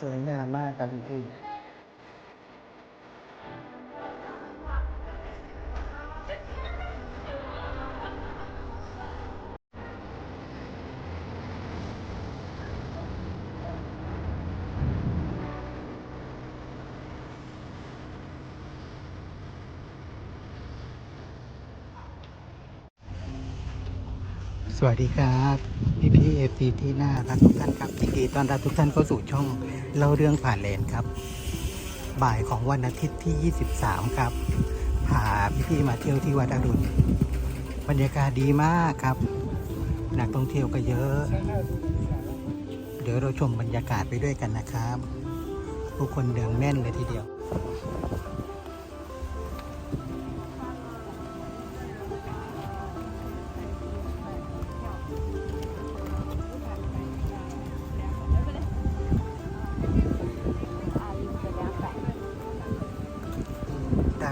สวยงามมากครับพี่สวัสดีครับ พี่พี่เอฟซีที่น่ารักทุกท่านครับยินดีต้อนรับทุกท่านเข้าสู่ช่องเล่าเรื่องผ่านเลนครับ บ่ายของวันอาทิตย์ที่ 23 ครับพาพี่พี่ๆมาเที่ยวที่วัดอรุณบรรยากาศดีมากครับ นักท่องเที่ยวก็เยอะ เดี๋ยวเราชมบรรยากาศไปด้วยกันนะครับ ผู้คนเดืองแน่นเลยทีเดียว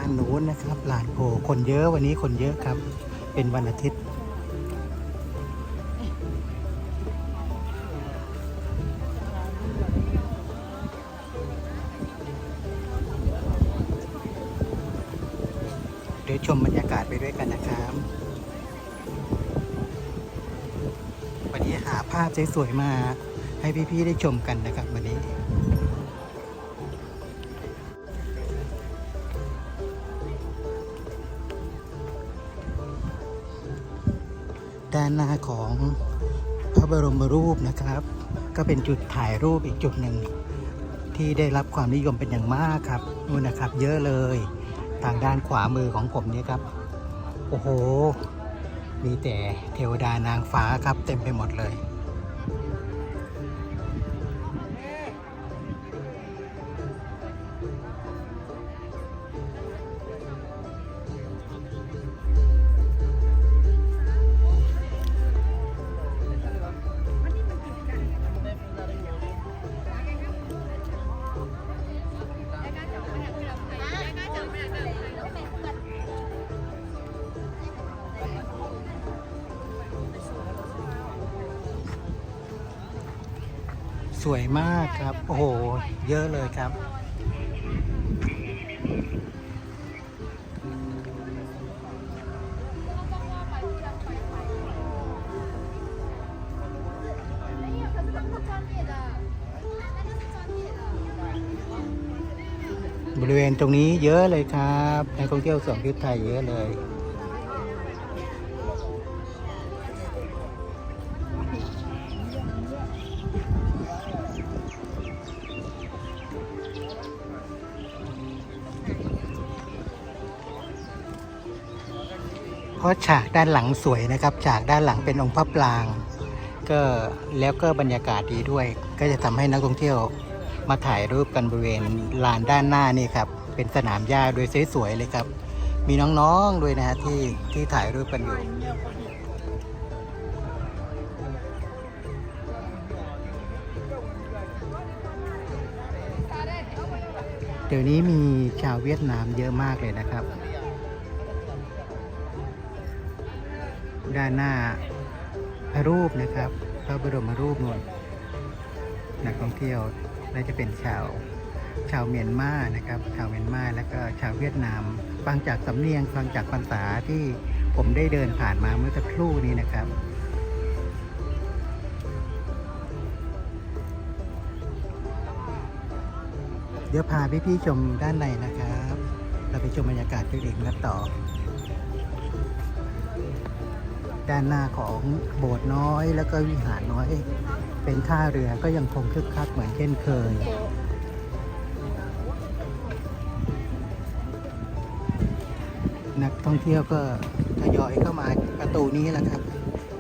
านนู้นนะครับลานโพคนเยอะวันนี้คนเยอะครับ เป็นวันอาทิตย์เดี๋ยวชมบรรยากาศไปด้วยกันนะครับวันนี้หาภาพสวยๆมาให้พี่ๆได้ชมกันนะครับวันนี้ ด้านหน้าของพระบรมรูปนะครับ ก็เป็นจุดถ่ายรูปอีกจุดหนึ่ง ที่ได้รับความนิยมเป็นอย่างมากครับนู่นนะครับ เยอะเลยทางด้านขวามือของผมเนี่ยครับ โอ้โห มีแต่เทวดานางฟ้าครับเต็มไปหมดเลย สวยมากครับ โอ้โห เยอะเลยครับ บริเวณตรงนี้เยอะเลยครับนักท่องเที่ยวสวมชุดไทยเยอะเลย ราะฉากด้านหลังสวยนะครับ ฉากด้านหลังเป็นองค์พระปราง ก็แล้วก็บรรยากาศดีด้วย ก็จะทำให้นักท่องเที่ยวมาถ่ายรูปกันบริเวณลานด้านหน้านี่ครับ เป็นสนามหญ้าโดยสวยๆเลยครับ มีน้องๆด้วยนะฮะที่ที่ถ่ายรูปกันอยู่เดี๋ยวนี้มีชาวเวียดนามเยอะมากเลยนะครับ ด้านหน้าพระรูปนะครับ พระบรมรูปนวลนักท่องเที่ยวน่าจะเป็นชาวชาวเมียนมานะครับ ชาวเมียนมาแล้วก็ชาวเวียดนาม ฟังจากสำเนียงฟังจากภาษาที่ผมได้เดินผ่านมาเมื่อสักครู่นี้นะครับเดี๋ยวพาพี่ๆชมด้านในนะครับ เราไปชมบรรยากาศด้วเองกันต่อ ด้านหน้าของโบสถ์น้อย แล้วก็วิหารน้อย เป็นท่าเรือก็ยังคงคึกคักเหมือนเช่นเคย นักท่องเที่ยวก็ทยอยเข้ามาประตูนี้แหละครับ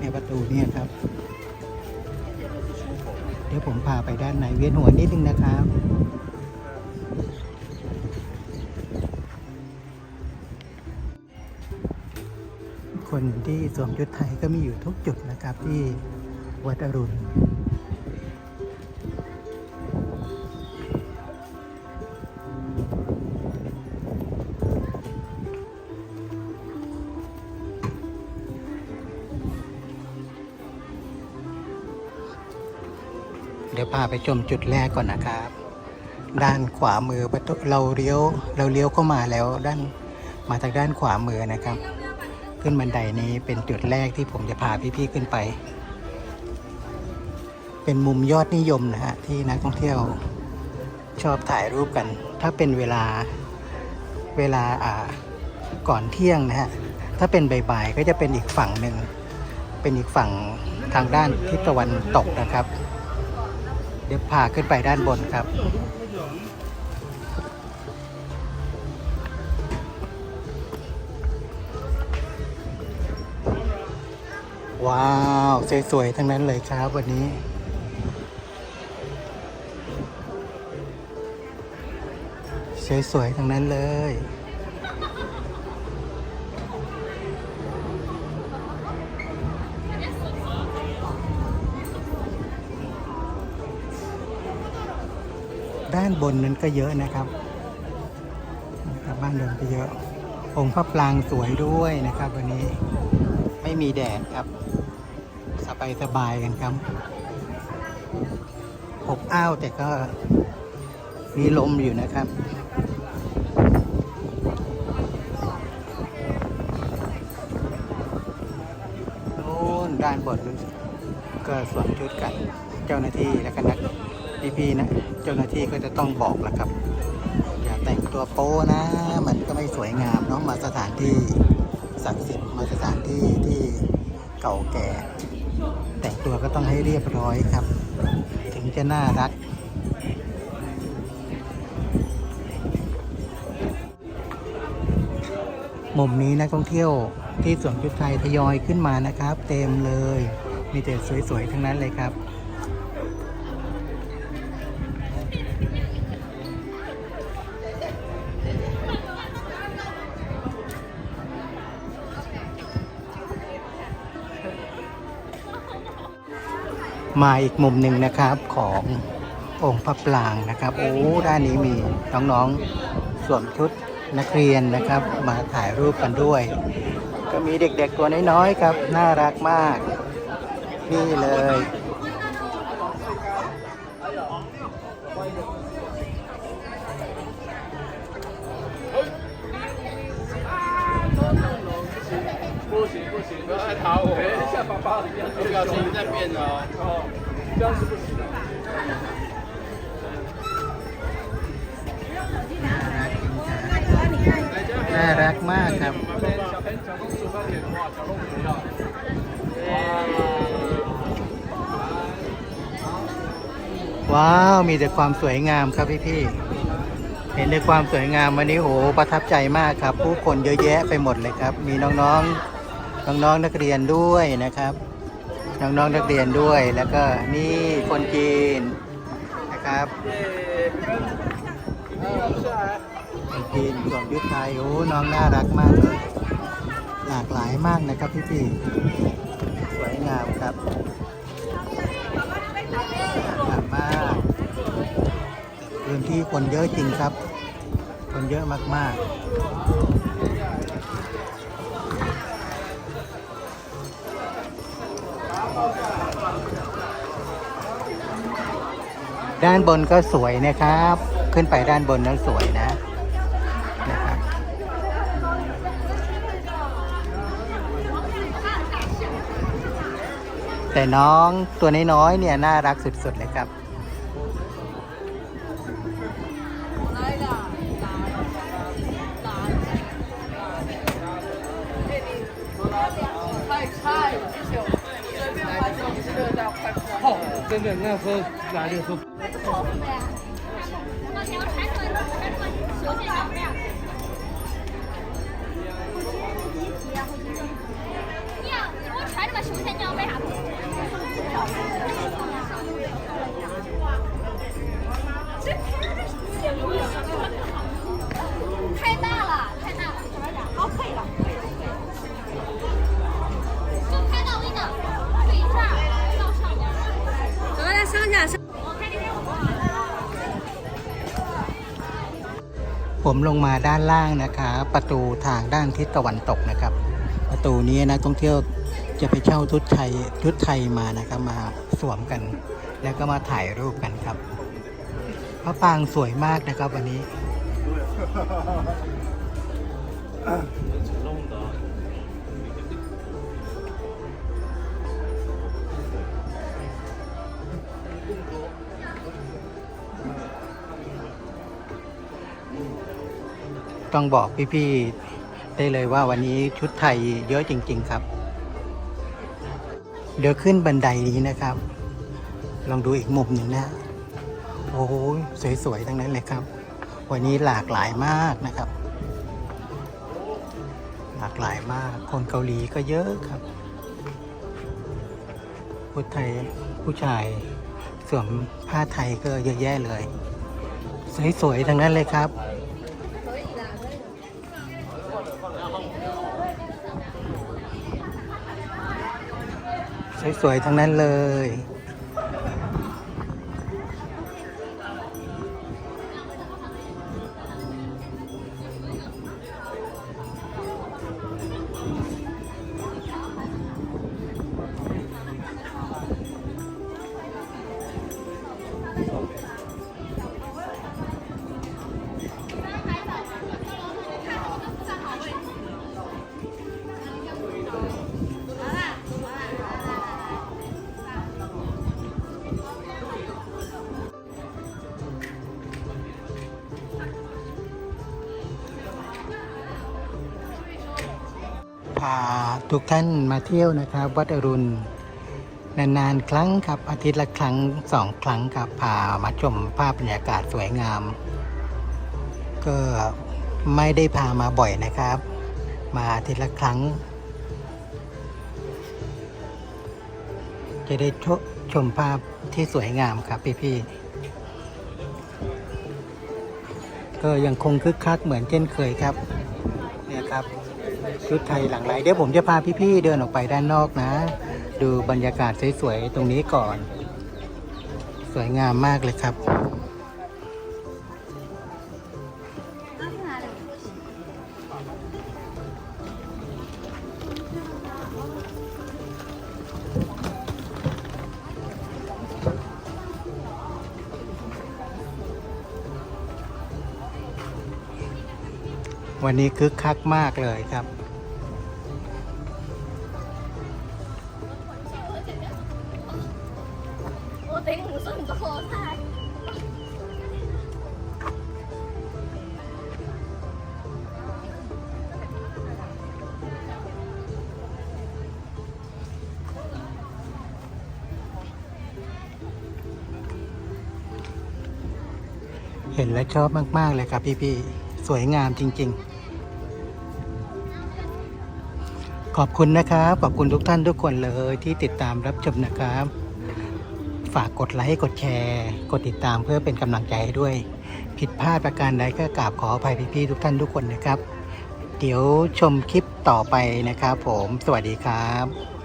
ในประตูนี้ครับ เดี๋ยวผมพาไปด้านในเวียนหัวนิดนึงนะครับ คนที่สวมชุดไทยก็มีอยู่ทุกจุดนะครับที่วัดอรุณเดี๋ยวพาไปชมจุดแรกก่อนนะครับ ด้านขวามือประตูเราเลี้ยวเราเลี้ยวเข้ามาแล้วด้านมาทางด้านขวามือนะครับ ขึ้นบันไดนี้เป็นจุดแรกที่ผมจะพาพี่ๆขึ้นไป เป็นมุมยอดนิยมนะฮะที่นักท่องเที่ยวชอบถ่ายรูปกัน ถ้าเป็นเวลาเวลาอ่าก่อนเที่ยงนะฮะ ถ้าเป็นบ่ายๆก็จะเป็นอีกฝั่งหนึ่ง เป็นอีกฝั่งทางด้านทิศตะวันตกนะครับ เดี๋ยวพาขึ้นไปด้านบนครับ ว้าว สวยๆทั้งนั้นเลยครับวันนี้ สวยๆทั้งนั้นเลย ด้านบนนั้นก็เยอะนะครับนะครับบ้านบนก็เยอะองค์พระปรางสวยด้วยนะครับวันนี้ ไม่มีแดดครับ สบายสบายๆกันครับอบอ้าวแต่ก็มีลมอยู่นะครับโน่นด้านบนก็สวมชุดกันเจ้าหน้าที่และก็นักพี่ๆนะ เจ้าหน้าที่ก็จะต้องบอกแหละครับ อย่าแต่งตัวโป๊นะ มันก็ไม่สวยงามเนาะมาสถานที่ ศักดิ์สิทธิ์มาสถานที่ที่เก่าแก่ แต่งตัวก็ต้องให้เรียบร้อยครับ ถึงจะน่ารัก มุมนี้นักท่องเที่ยวที่สวมชุดไทยทยอยขึ้นมานะครับ เต็มเลย มีแต่สวยๆ ทั้งนั้นเลยครับ มาอีกมุมหนึ่งนะครับขององค์พระปรางนะครับ โอ้ด้านนี้มีน้องๆสวมชุดนักเรียนนะครับ มาถ่ายรูปกันด้วย ก็มีเด็กๆตัวน้อยๆครับ น่ารักมาก นี่เลย 行，不要来打我！像爸爸一样，表情在变哦。哦，这样是不行的。 น่ารักมากครับ 小朋小朋小公主快点哇，小公主要。 ว้าว มีแต่ความสวยงามครับพี่ๆ เห็นในความสวยงามวันนี้โอ้โหประทับใจมากครับ ผู้คนเยอะแยะไปหมดเลยครับ มีน้องๆ น้องๆนักเรียนด้วยนะครับ น้องๆนักเรียนด้วยแล้วก็นี่คนจีนนะครับคนจีนสวมยุทธไทยโอ้น้องน่ารักมากเลยหลากหลายมากนะครับพี่ๆสวยงามครับงามมากพื้นที่คนเยอะจริงครับ คนเยอะมากๆ ด้านบนก็สวยนะครับ ขึ้นไปด้านบนนั้นสวยนะนะครับ แต่น้องตัวน้อยๆเนี่ยน่ารักสุดๆเลยครับ 哦，真的那时候来的时 好黑的，你看我，我感觉我穿这么，我感，休闲的呀买。我觉得你一急呀，我今天？你要，我穿这么休闲，你要买啥东西？ ผมลงมาด้านล่างนะคะ ประตูทางด้านทิศตะวันตกนะครับ ประตูนี้นะท่องเที่ยวจะไปเช่าชุดไทยชุดไทยมานะครับมาสวมกัน แล้วก็มาถ่ายรูปกันครับพระปางสวยมากนะครับวันนี้ ต้องบอกพี่ๆ ได้เลยว่าวันนี้ชุดไทยเยอะจริง ๆ ครับ เดี๋ยวขึ้นบันไดนี้นะครับ ลองดูอีกมุมหนึ่งนะ โอ้โหสวยๆ ทั้งนั้นเลยครับ วันนี้หลากหลายมากนะครับ หลากหลายมากคนเกาหลีก็เยอะครับผู้ไทยผู้ชายสวมผ้าไทยก็เยอะแยะเลย สวยๆทั้งนั้นเลยครับ สวยๆทั้งนั้นเลยาทุกท่านมาเที่ยวนะครับ วัดอรุณ นานๆ ครั้งครับอาทิตย์ละครั้งสองครั้งครับพามาชมภาพบรรยากาศสวยงาม ก็ไม่ได้พามาบ่อยนะครับ มาอาทิตย์ละครั้ง จะได้ชชมภาพที่สวยงามครับพี่ๆก็ยังคงคึกคักเหมือนเช่นเคยครับ เนี่ยครับ ชุดไทยหลังไหลเดี๋ยวผมจะพาพี่ๆเดินออกไปด้านนอกนะ ดูบรรยากาศสวยๆตรงนี้ก่อน สวยงามมากเลยครับ วันนี้คึกคักมากเลยครับ เห็นแล้วชอบมาก ๆ เลยครับพี่ๆ สวยงามจริง ๆ ขอบคุณนะครับ ขอบคุณทุกท่านทุกคนเลยที่ติดตามรับชมนะครับ ฝากกดไลค์ กดแชร์ กดติดตามเพื่อเป็นกำลังใจให้ด้วย ผิดพลาดประการใดก็กราบขออภัยพี่ๆทุกท่านทุกคนนะครับ เดี๋ยวชมคลิปต่อไปนะครับผม สวัสดีครับ